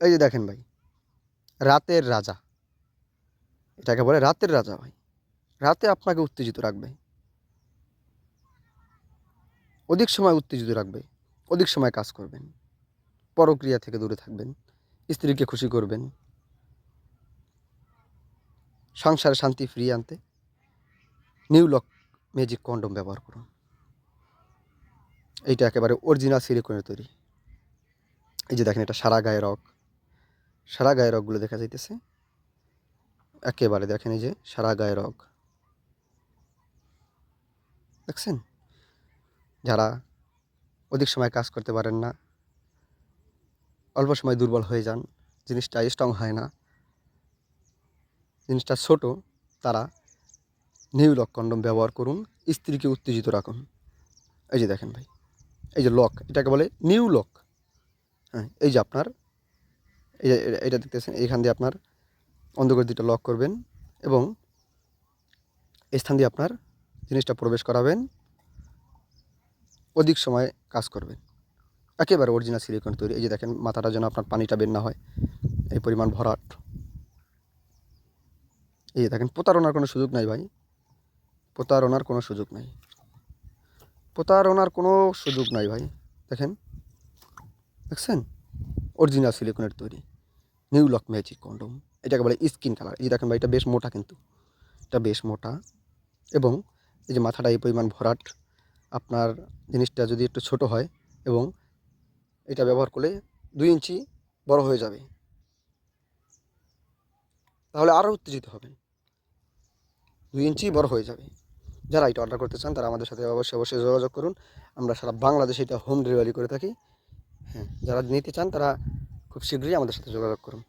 এই যে দেখেন ভাই, রাতের রাজা। এটাকে বলে রাতের রাজা ভাই। রাতে আপনাকে উত্তেজিত রাখবে। অধিক সময় উত্তেজিত রাখবে, অধিক সময় কাজ করবেন। পরক্রিয়া থেকে দূরে থাকবেন, স্ত্রীকে খুশি করবেন। সংসারে শান্তি ফিরিয়ে আনতে নিউ লক ম্যাজিক কন্ডম ব্যবহার করুন। এইটা একেবারে অরিজিনাল সিলিকনের তৈরি। এই যে দেখেন, এটা সারা গায়ে রক। সারা গায়ে রগগুলো দেখা যাইতেছে। একেবারে দেখেন এই যে সারা গায়ে রগ। দেখছেন? যারা অধিক সময় কাজ করতে পারেন না, অল্প সময় দুর্বল হয়ে যান, জিনিসটা স্ট্রং হয় না, জিনিসটা ছোট, তারা নিউ লক কন্ডম ব্যবহার করুন, স্ত্রীকে উত্তেজিত রাখুন। এই যে দেখেন ভাই, এই যে লক এটাকে বলে নিউ লক হ্যাঁ এই যে আপনার এটা- দেখতেছেন, এইখান দিয়ে আপনার অন্ধকার দুটো লক করবেন এবং এই স্থান দিয়ে আপনার জিনিসটা প্রবেশ করাবেন। অধিক সময় কাজ করবেন। একেবারে অরিজিনাল সিলিকন তৈরি। এই যে দেখেন, মাথাটা যেন আপনার পানিটা বের না হয়। এই পরিমাণ ভরাট। এই যে দেখেন, প্রতারণার কোনো সুযোগ নাই ভাই। প্রতারণার কোনো সুযোগ নাই। প্রতারণার কোনো সুযোগ নাই ভাই। দেখেন, দেখছেন? অরিজিনাল সিলিকনের তৈরি। নিউ লক ম্যাজিক কন্ডম এটাকে বলে স্কিন কালার এই যে দেখেন ভাই, এটা বেশ মোটা কিন্তু। এটা বেশ মোটা। এবং এই যে মাথাটা এই পরিমাণ ভরাট, আপনার জিনিসটা যদি একটু ছোট হয়, এবং এটা ব্যবহার করলে দুই ইঞ্চি বড় হয়ে যাবে। তাহলে আরও উত্তেজিত হবেন। দুই ইঞ্চি বড় হয়ে যাবে। যারা এটা অর্ডার করতে চান, তারা আমাদের সাথে অবশ্যই অবশ্যই যোগাযোগ করুন। আমরা সারা বাংলাদেশে এটা হোম ডেলিভারি করে থাকি। হ্যাঁ যারা নিতে চান, তারা খুব শীঘ্রই আমাদের সাথে যোগাযোগ করুন